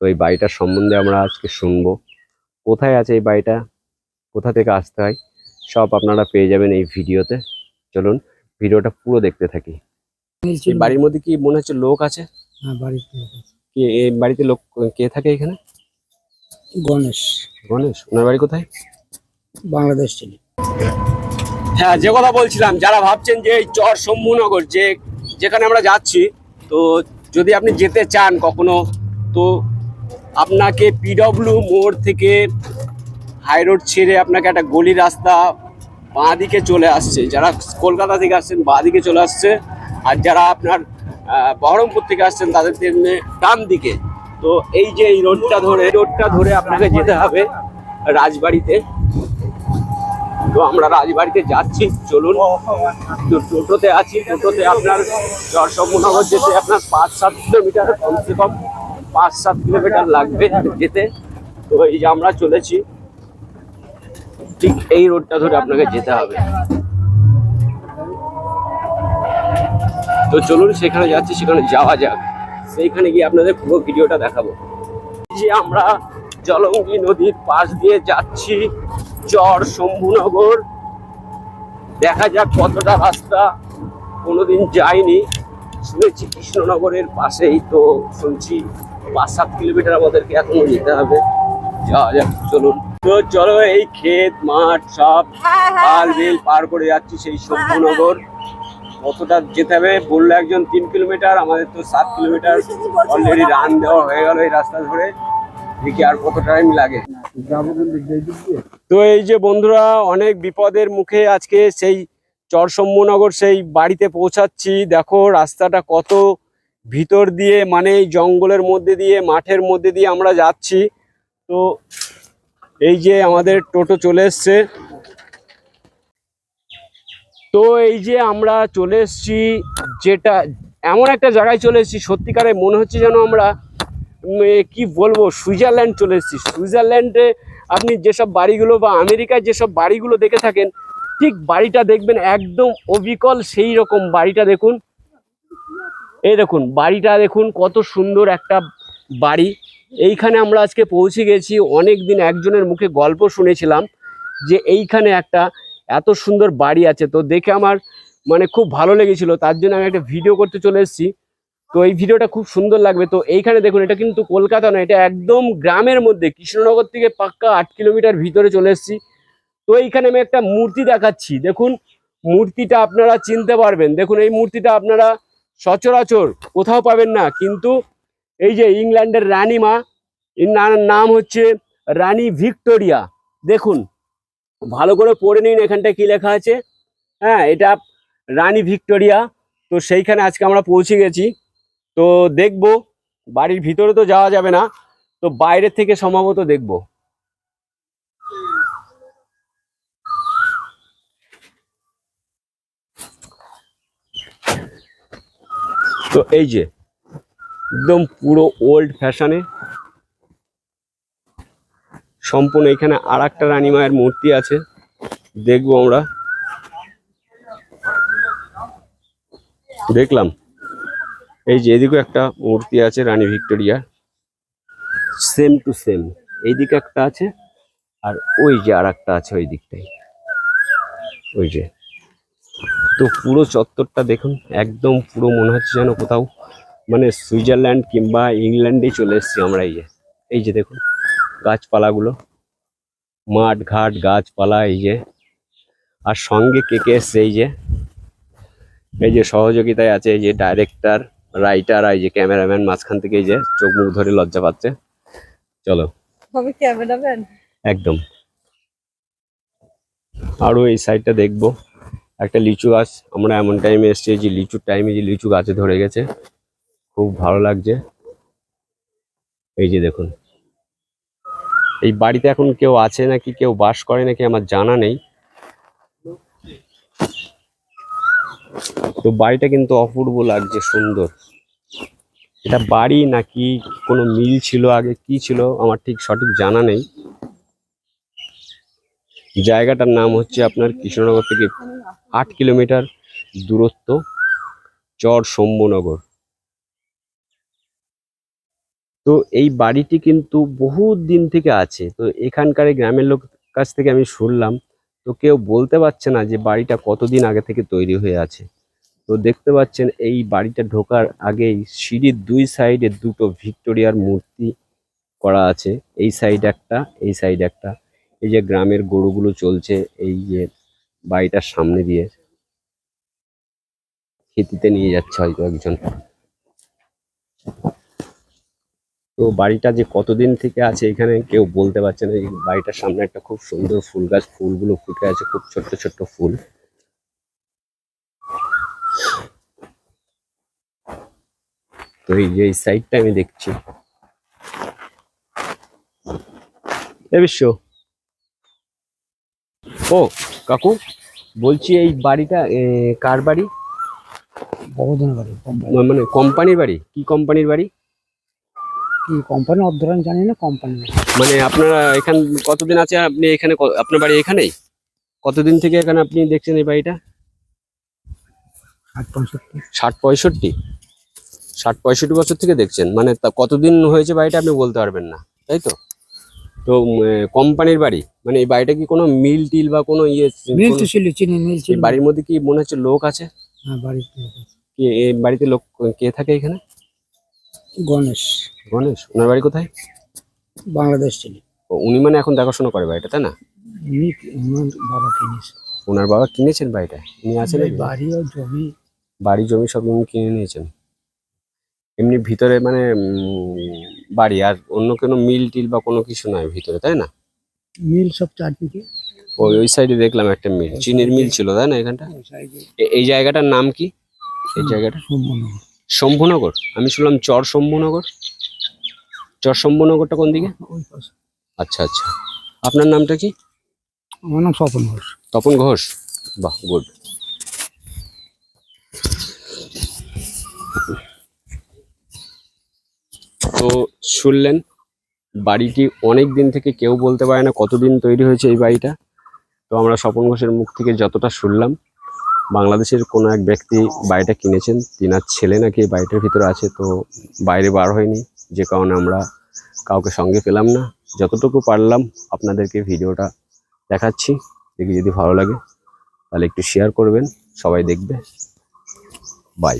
তো এই বাড়িটার সম্বন্ধে আমরা আজকে শুনব। কোথায় আছে এই বাড়িটা? কোথা থেকে আসতে হয়? সব আপনারা পেয়ে যাবেন এই ভিডিওতে। চলুন ভিডিওটা পুরো দেখতে থাকি। এই বাড়ির মধ্যে কি মনে হচ্ছে লোক আছে? হ্যাঁ বাড়িতে লোক কি এই বাড়িতে লোক কে থাকে এখানে? গণেশ। গণেশ ওনার বাড়ি কোথায়? বাংলাদেশ ছেলে হ্যাঁ যে কথা বলছিলাম যারা ভাবছেন যে এই চর শম্ভুনগর যে যেখানে আমরা যাচ্ছি তো যদি আপনি যেতে চান কখনো তো আপনাকে পিডব্লিউ মোড় থেকে হাই রোড ছেড়ে আপনাকে একটা গলি রাস্তা বাঁ দিকে চলে আসছে। যারা কলকাতা থেকে আসছেন বাঁ দিকে চলে আসছে। আর যারা আপনার বহরমপুর থেকে আসছেন তাদের জন্য ডান দিকে তো এই যে এই রোডটা ধরে রোডটা ধরে আপনাকে যেতে হবে রাজবাড়িতে। তো আমরা রাজবাড়িতে যাচ্ছি। চলুন টোটোতে আছি। টোটোতে আপনার চরশম্ভনগর যেতে আপনার পাঁচ সাত কিলোমিটার কমসে কম। পাঁচ সাত কিলোমিটার লাগবে যেতে। তো এই যে আমরা চলেছি। ঠিক এই রোডটা ধরে আপনাকে যেতে হবে। তো চলুন সেখানে যাচ্ছি, সেখানে যাওয়া যাক। সেইখানে গিয়ে আপনাদের পুরো ভিডিওটা দেখাবো। যে আমরা জলঙ্গি নদীর পাশ দিয়ে যাচ্ছি, চর শম্ভুনগর। দেখা যাক কতটা রাস্তা। কোনোদিন যাইনি। শুনেছি কৃষ্ণনগরের পাশেই তো শুনছি পাঁচ সাত কিলোমিটার আমাদেরকে এখনও যেতে হবে। যাওয়া যাক, চলুন। তো চলো এই ক্ষেত, মাঠ সব পাল বিল পার করে যাচ্ছি সেই শম্ভুনগর কতটা যেতে হবে বলল একজন তিন কিলোমিটার, আমাদের তো সাত কিলোমিটার অলরেডি রান দেওয়া হয়ে গেল এই রাস্তা ধরে। দেখি আর কত টাইম লাগে। তো এই যে বন্ধুরা, অনেক বিপদের মুখে আজকে সেই চরসম্যনগর সেই বাড়িতে পৌঁছাচ্ছি। দেখো রাস্তাটা কত ভিতর দিয়ে মানে জঙ্গলের মধ্যে দিয়ে, মাঠের মধ্যে দিয়ে আমরা যাচ্ছি। তো এই যে আমাদের টোটো চলে এসছে। তো এই যে আমরা চলে এসছি, যেটা এমন একটা জায়গায় চলে এসেছি, সত্যিকারে মনে হচ্ছে যেন আমরা কি বলব, সুইজারল্যান্ড চলে এসেছি। সুইজারল্যান্ডে আপনি যেসব বাড়িগুলো বা আমেরিকায় যেসব বাড়িগুলো দেখে থাকেন ঠিক বাড়িটা দেখবেন একদম অবিকল সেই রকম বাড়িটা দেখুন। এই দেখুন, বাড়িটা দেখুন কত সুন্দর একটা বাড়ি। এইখানে আমরা আজকে পৌঁছে গেছি অনেক দিন একজনের মুখে গল্প শুনেছিলাম যে এইখানে একটা এত সুন্দর বাড়ি আছে। তো দেখে আমার মানে খুব ভালো লেগেছিল, তার জন্য আমি একটা ভিডিও করতে চলে এসেছি। তো এই ভিডিওটা খুব সুন্দর লাগবে। তো এইখানে দেখুন, এটা কিন্তু কলকাতা নয়, এটা একদম গ্রামের মধ্যে। কৃষ্ণনগর থেকে পাক্কা আট কিলোমিটার ভিতরে চলে এসেছি। তো এইখানে আমি একটা মূর্তি দেখাচ্ছি। দেখুন, মূর্তিটা আপনারা চিনতে পারবেন। দেখুন, এই মূর্তিটা আপনারা সচরাচর কোথাও পাবেন না। কিন্তু এই যে ইংল্যান্ডের রানীমা, এর না- নাম হচ্ছে রানী ভিক্টোরিয়া। দেখুন, ভালো করে পড়ে নিন এখানটা কি লেখা আছে। হ্যাঁ এটা রানী ভিক্টোরিয়া। তো সেইখানে আজকে আমরা পৌঁছে গেছি। তো দেখব, বাড়ির ভিতরে তো যাওয়া যাবে না। তো বাইরে থেকে সম্ভবত দেখব। তো এই যে, একদম পুরো ওল্ড ফ্যাশনে সম্পূর্ণ এখানে আর একটা রানী মায়ের মূর্তি আছে, দেখব আমরা। দেখলাম। এই যে এদিকে একটা মূর্তি আছে রানী ভিক্টোরিয়া। সেম টু সেম এইদিকে একটা আছে, আর ওই যে আর একটা আছে ওই দিকটাই ওই যে। তো পুরো চত্বরটা দেখুন একদম পুরো মনে হচ্ছে যেন কোথাও মানে সুইজারল্যান্ড কিংবা ইংল্যান্ডে চলে এসেছি আমরা এই যে। এই যে দেখুন গাছপালাগুলো মাঠ ঘাট গাছপালা এই যে। আর সঙ্গে কে কে এসছে এই যে? এই যে সহযোগিতায় আছে এই যে ডাইরেক্টর রাইটার এই যে ক্যামেরাম্যান মাঝখান থেকে এই যে চোখ মুখ ধরে লজ্জা পাচ্ছে। চলো। একদম। আরও এই সাইডটা দেখব। একটা লিচু গাছ। আমরা এমন টাইমে এসেছি যে লিচুর টাইমে যে লিচু গাছে ধরে গেছে। খুব ভালো লাগছে। এই যে দেখুন। এই বাড়িতে এখন কেউ আছে নাকি, কেউ বাস করে নাকি আমার জানা নেই। তো বাড়িটা কিন্তু অপূর্ব লাগছে, সুন্দর। এটা বাড়ি নাকি কোনো মিল ছিল আগে, কি ছিল আমার ঠিক সঠিক জানা নেই। জায়গাটার নাম হচ্ছে আপনার কৃষ্ণনগর থেকে আট কিলোমিটার দূরত্ব, চর শম্ভুনগর। তো এই বাড়িটি কিন্তু বহু দিন থেকে আছে। তো এখানকার গ্রামের লোক কাছ থেকে আমি শুনলাম, তো কেউ বলতে পারছে না যে বাড়িটা কতদিন আগে থেকে তৈরি হয়ে আছে। তো দেখতে পাচ্ছেন, এই বাড়িটা ঢোকার আগেই সিঁড়ির দুই সাইডে দুটো ভিক্টোরিয়ার মূর্তি করা আছে। এই সাইড একটা, এই সাইড একটা। এই যে গ্রামের গরুগুলো চলছে, এই যে বাড়িটার সামনে দিয়ে খেতিতে নিয়ে যাচ্ছে হয়তো একজন। তো বাড়িটা যে কতদিন থেকে আছে এখানে কেউ বলতে পারছে না। এই বাড়িটার সামনে একটা খুব সুন্দর ফুল গাছ, ফুলগুলো ফুটে আছে, খুব ছোট্ট ছোট্ট ফুল। তো এই যে এই সাইডটা আমি দেখছি। এ ও কাকু বলছি এই বাড়িটা কার বাড়ি? বহুদিন বাড়ি মানে কোম্পানির বাড়ি? কি কোম্পানির বাড়ি? কি কোম্পানি? অধ্যয়ন জানি না কোম্পানি মানে আপনারা এখান কতদিন আছে আপনি এখানে আপনার বাড়ি এখানেই? কতদিন থেকে এখানে আপনি দেখছেন এই বাড়িটা? ষাট পঁয়ষট্টি। ষাট পঁয়ষট্টি? ষাট পঁয়ষট্টি বছর থেকে দেখছেন মানে কতদিন হয়েছে বাড়িটা আপনি বলতে পারবেন না তাই তো? তো কোম্পানির বাড়ি? মানে এই বাড়িটা কি কোনো মিল টিল বা কোনো ইয়ে মিল তো ছিল চিনি মিল এই ছিল বাড়ির মধ্যে কি মনে হচ্ছে লোক আছে? হ্যাঁ বাড়ির লোক আছে। কি এই বাড়িতে লোক কে থাকে এখানে? গণেশ। গণেশ ওনার বাড়ি কোথায়? বাংলাদেশ ছিল ও, উনি মানে এখন দেখাশোনা করে বাড়িটা তাই না? উনি ওনার বাবা কিনেছে। ওনার বাবা কিনেছেন বাড়িটা? উনি আছেন এই বাড়ি ও জমি। বাড়ি জমি সব উনি কিনে নিয়েছেন। এমনি ভিতরে মানে বাড়ি আর অন্য কোনো মিল টিল বা কোনো কিছু নয় ভিতরে তাই না? মিল সব চারদিকে ওই ওই সাইডে দেখলাম একটা মিল। চিনির মিল ছিল তাই না এখানটা? এই জায়গাটার নাম কি? এই জায়গাটা? সম্পূর্ণ শম্ভুনগর? আমি শুনলাম চর শম্ভুনগর। চর শম্ভুনগরটা কোন দিকে? আচ্ছা আচ্ছা। আপনার নামটা কি? আমার নাম স্বপন ঘোষ। তপন ঘোষ। বাহ গুড তো শুনলেন বাড়িটি অনেক দিন থেকে কেউ বলতে পারে না কতদিন তৈরি হয়েছে এই বাড়িটা। তো আমরা স্বপন ঘোষের মুখ থেকে যতটা শুনলাম, বাংলাদেশের কোনো এক ব্যক্তি বাড়িটা কিনেছেন, তিনার ছেলে নাকি এই বাড়িটার ভিতরে আছে, তো বাইরে বার হয়নি, যে কারণে আমরা কাউকে সঙ্গে পেলাম না। যতটুকু পারলাম আপনাদেরকে ভিডিওটা দেখাচ্ছি, দেখি যদি ভালো লাগে তাহলে একটু শেয়ার করবেন, সবাই দেখবে। বাই